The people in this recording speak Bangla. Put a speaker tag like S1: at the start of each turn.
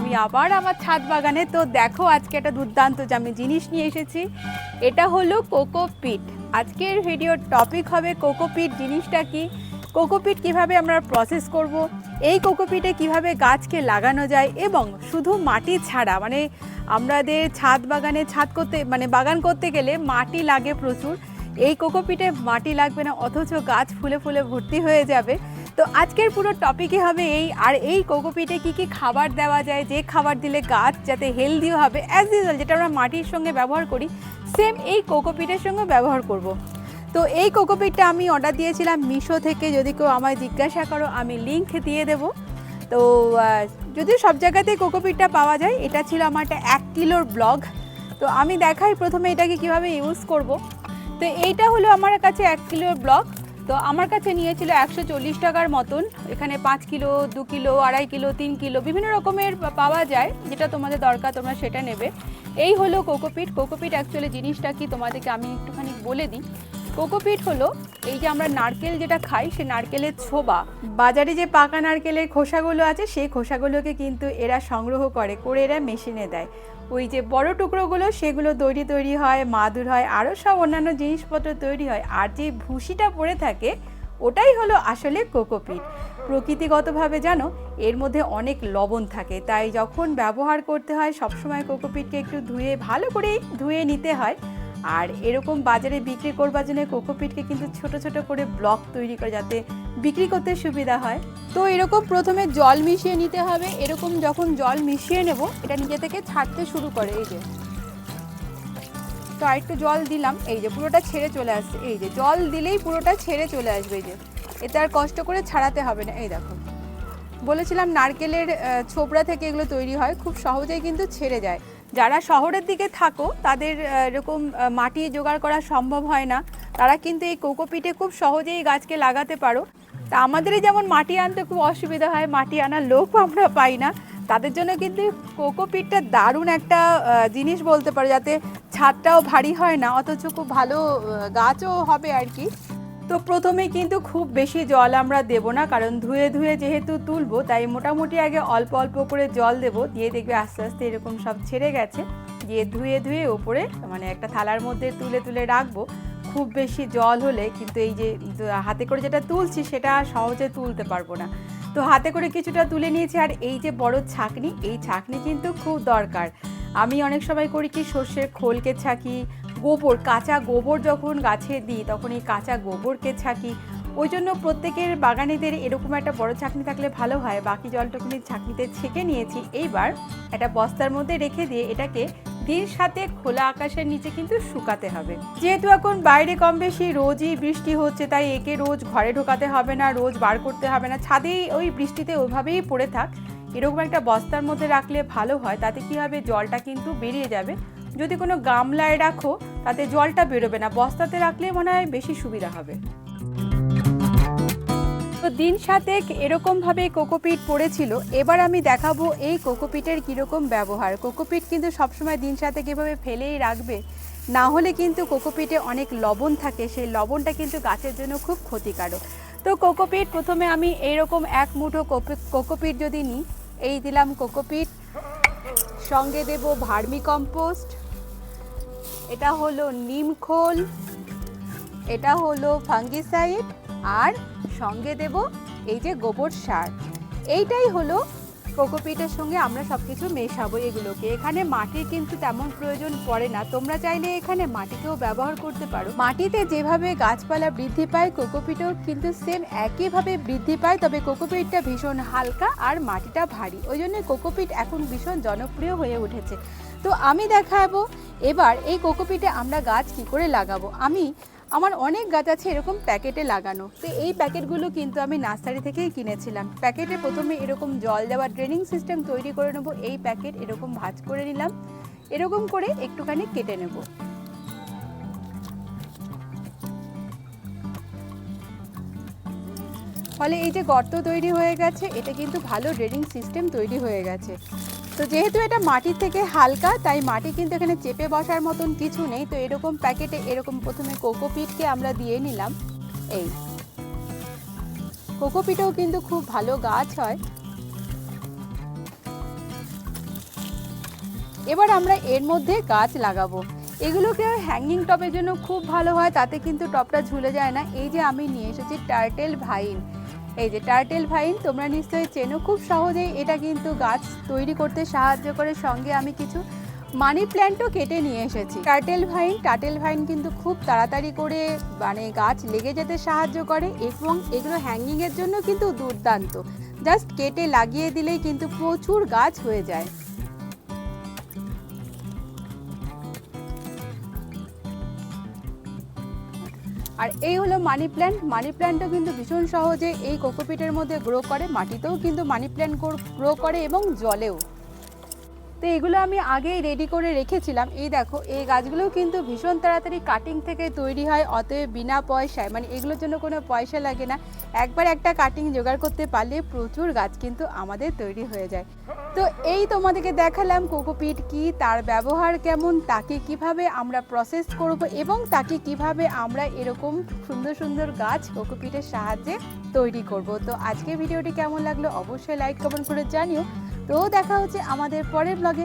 S1: আমি আবার আমার ছাদ বাগানে। তো দেখো, আজকে একটা দুর্দান্ত আমি জিনিস নিয়ে এসেছি। এটা হলো কোকোপিট আজকের ভিডিওর টপিক হবে কোকোপিট জিনিসটা কি? কোকোপিট কীভাবে আমরা প্রসেস করব? এই কোকোপিটে কীভাবে গাছকে লাগানো যায়? এবং শুধু মাটি ছাড়া মানে আমাদের ছাদ বাগানে, ছাদ করতে মানে বাগান করতে গেলে মাটি লাগে প্রচুর। এই কোকোপিটে মাটি লাগবে না, অথচ গাছ ফুলে ফুলে ভর্তি হয়ে যাবে। তো আজকের পুরো টপিকই হবে এই, আর এই কোকোপিটে কি কি খাবার দেওয়া যায়, যে খাবার দিলে গাছ যাতে হেলদিও হবে অ্যাজ ইউজুয়াল যেটা আমরা মাটির সঙ্গে ব্যবহার করি সেম এই কোকোপিটের সঙ্গে ব্যবহার করব। তো এই কোকোপিটটা আমি অর্ডার দিয়েছিলাম মিশো থেকে, যদি কেউ আমায় জিজ্ঞাসা করো, আমি লিঙ্ক দিয়ে দেবো। তো যদিও সব জায়গাতেই কোকোপিটটা পাওয়া যায়, এটা ছিল আমার একটা এক কিলোর ব্লগ। তো আমি দেখাই প্রথমে এটাকে কীভাবে ইউজ করব। তো এইটা হলো আমার কাছে এক কিলোর ব্লক তো আমার কাছে নিয়েছিল একশো চল্লিশ টাকার মতন। এখানে পাঁচ কিলো, দু কিলো, আড়াই কিলো, তিন কিলো বিভিন্ন রকমের পাওয়া যায়। যেটা তোমাদের দরকার, তোমরা সেটা নেবে। এই হলো কোকোপিট। কোকোপিট অ্যাকচুয়ালি জিনিসটা কি তোমাদেরকে আমি একটুখানি বলে দিই। কোকোপিট হলো এই যে আমরা নারকেল যেটা খাই, সে নারকেলের ছোবা। বাজারে যে পাকা নারকেলের খোসাগুলো আছে, সেই খোসাগুলোকে কিন্তু এরা সংগ্রহ করে করে এরা মেশিনে দেয়। ওই যে বড় টুকরোগুলো, সেগুলো দড়ি তৈরি হয়, মাদুর হয় আরও সব অন্যান্য জিনিসপত্র তৈরি হয়। আর যে ভুসিটা পড়ে থাকে, ওটাই হলো আসলে কোকোপিট। প্রকৃতিগতভাবে জানো, এর মধ্যে অনেক লবণ থাকে। তাই যখন ব্যবহার করতে হয়, সবসময় কোকোপিটকে একটু ধুয়ে, ভালো করে ধুয়ে নিতে হয়। আর এরকম বাজারে বিক্রি করবার জন্য কোকোপিটকে কিন্তু ছোট ছোট করে ব্লক তৈরি করে যাতে বিক্রি করতে সুবিধা হয়। তো এরকম প্রথমে জল মিশিয়ে নিতে হবে। এরকম যখন জল মিশিয়ে নেব, এটা নিজে থেকে ছাড়তে শুরু করে এই যে। তো আরেকটু জল দিলাম। এই যে পুরোটা ছেড়ে চলে আসছে। এই যে জল দিলেই পুরোটা ছেড়ে চলে আসবে এই যে। এতে আর কষ্ট করে ছাড়াতে হবে না। এই দেখো। বলেছিলাম নারকেলের ছোবড়া থেকে এগুলো তৈরি হয়। খুব সহজেই কিন্তু ছেড়ে যায়। যারা শহরের দিকে থাকো, তাদের এরকম মাটি জোগাড় করা সম্ভব হয় না। তারা কিন্তু এই কোকোপিটে খুব সহজেই গাছকে লাগাতে পারো। তা আমাদেরই যেমন মাটি আনতে খুব অসুবিধা হয়, মাটি আনার লোক আমরা পাই না। তাদের জন্য কিন্তু কোকোপিটটা দারুণ একটা জিনিস বলতে পারো, যাতে ছাদটাও ভারী হয় না, অথচ খুব ভালো গাছও হবে আর কি। তো প্রথমে কিন্তু খুব বেশি জল আমরা দেব না, কারণ ধুয়ে ধুয়ে যেহেতু তুলবো, তাই মোটামুটি আগে অল্প অল্প করে জল দেব। দিয়ে দেখবে আস্তে আস্তে এরকম সব ছেড়ে গেছে। দিয়ে ধুয়ে ধুয়ে ওপরে মানে একটা থালার মধ্যে তুলে তুলে রাখব। খুব বেশি জল হলে কিন্তু এই যে হাতে করে যেটা তুলছি, সেটা সহজে তুলতে পারব না। তো হাতে করে কিছুটা তুলে নিয়েছি, আর এই যে বড় ছাকনি, এই ছাকনি কিন্তু খুব দরকার। আমি অনেক সময় করি কি সর্ষের খোলকে ছাকি গোবর, কাঁচা গোবর যখন গাছে দিই, তখন এই কাঁচা গোবরকে ছাকি। ওই জন্য প্রত্যেকের বাগানেদের এরকম একটা বড় ছাকনি থাকলে ভালো হয়। বাকি জলটুকুনি ছাকনিতে ছেঁকে নিয়েছি। এইবার একটা বস্তার মধ্যে রেখে দিয়ে এটাকে দিন সাথে খোলা আকাশের নিচে কিন্তু শুকাতে হবে। যেহেতু এখন বাইরে কম বেশি রোজই বৃষ্টি হচ্ছে, তাই একে রোজ ঘরে ঢোকাতে হবে না, রোজ বার করতে হবে না। ছাদেই ওই বৃষ্টিতে ওইভাবেই পড়ে থাক। এরকম একটা বস্তার মধ্যে রাখলে ভালো হয়। তাতে কি হবে? জলটা কিন্তু বেরিয়ে যাবে। যদি কোনো গামলায় রাখো তাতে জলটা বেরোবে না। বস্তাতে রাখলে মনে হয় বেশি সুবিধা হবে। তো দিন সাতেক এরকমভাবে কোকোপিট পড়েছিল। এবার আমি দেখাবো এই কোকোপিটের কীরকম ব্যবহার। কোকোপিট কিন্তু সবসময় দিন সাতেক এভাবে ফেলেই রাখবে। না হলে কিন্তু কোকোপিটে অনেক লবণ থাকে। সেই লবণটা কিন্তু গাছের জন্য খুব ক্ষতিকারক। তো কোকোপিট প্রথমে আমি এইরকম এক মুঠো কোপি- কোকোপিট যদি নিই, এই দিলাম কোকোপিট। সঙ্গে দেব ভার্মি কম্পোস্ট এটা হলো নিমখোল এটা হলো ফাঙ্গিসাইড, আর সঙ্গে দেব এই যে গোবর সার। এইটাই হলো কোকোপিটের সঙ্গে আমরা সব কিছু মেশাবো এগুলোকে। এখানে মাটির কিন্তু তেমন প্রয়োজন পড়ে না। তোমরা চাইলে এখানে মাটিকেও ব্যবহার করতে পারো। মাটিতে যেভাবে গাছপালা বৃদ্ধি পায়, কোকোপিটও কিন্তু সেম একইভাবে বৃদ্ধি পায়, তবে কোকোপিটটা ভীষণ হালকা আর মাটিটা ভারী। ওই জন্য কোকোপিট এখন ভীষণ জনপ্রিয় হয়ে উঠেছে। তো আমি দেখাবো, এবার এই কোকোপিটে আমরা গাছ কি করে লাগাবো? আমি আমার অনেক গাছ আছে এরকম প্যাকেটে লাগানো। তো এই প্যাকেটগুলো কিন্তু আমি নার্সারি থেকেই কিনেছিলাম। প্যাকেটে প্রথমে এরকম জল দেওয়া ড্রেনিং সিস্টেম তৈরি করে নেব। এই প্যাকেট এরকম ভাজ করে নিলাম। এরকম করে একটুখানি কেটে নেব। ফলে এই যে গর্ত তৈরি হয়ে গেছে, এটা কিন্তু ভালো ড্রেনিং সিস্টেম তৈরি হয়ে গেছে। তো যেহেতু এটা মাটির থেকে হালকা, তাই মাটি কিন্তু এখানে চেপে বসার মতন কিছু নেই। তো এরকম প্যাকেটে এরকম প্রথমে কোকোপিটকে আমরা দিয়ে নিলাম। এই কোকোপিটেও কিন্তু খুব ভালো গাছ হয়। এবার আমরা এর মধ্যে গাছ লাগাবো। এগুলোকে হ্যাঙ্গিং টপের জন্য খুব ভালো হয়, তাতে কিন্তু টপটা ঝুলে যায় না। এই যে আমি নিয়ে এসেছি টার্টেল ভাইন এই যে টার্টেল ভাইন তোমরা নিশ্চয়ই চেনো, খুব সহজেই এটা কিন্তু গাছ তৈরি করতে সাহায্য করে। সঙ্গে আমি কিছু মানি প্ল্যান্টও কেটে নিয়ে এসেছি। টার্টেল ভাইন টার্টেল ভাইন কিন্তু খুব তাড়াতাড়ি করে মানে গাছ লেগে যেতে সাহায্য করে এবং এগুলো হ্যাঙ্গিংয়ের জন্য কিন্তু দুর্দান্ত। জাস্ট কেটে লাগিয়ে দিলেই কিন্তু প্রচুর গাছ হয়ে যায়। আর এই হলো মানি প্ল্যান্ট মানি প্ল্যান্টও কিন্তু ভীষণ সহজে এই কোকোপিটের মধ্যে গ্রো করে, মাটিতেও কিন্তু মানি প্ল্যান্ট গ্রো করে এবং জলেও। তো এগুলো আমি আগেই রেডি করে রেখেছিলাম। এই দেখো, এই গাছগুলোও কিন্তু ভীষণ তাড়াতাড়ি কাটিং থেকে তৈরি হয়, অতএব বিনা পয়সায় মানে এগুলোর জন্য কোনো পয়সা লাগে না। একবার একটা কাটিং জোগাড় করতে পারলে প্রচুর গাছ কিন্তু আমাদের তৈরি হয়ে যায়। তো এই তোমাদেরকে দেখালাম কোকোপিট কি, তার ব্যবহার কেমন, তাকে কীভাবে আমরা প্রসেস করব এবং তাকে কীভাবে আমরা এরকম সুন্দর সুন্দর গাছ কোকোপিটের সাহায্যে তৈরি করব। তো আজকে ভিডিওটি কেমন লাগল অবশ্যই লাইক কমেন্ট করে জানিও। তো দেখা হচ্ছে আমাদের পরের ব্লগে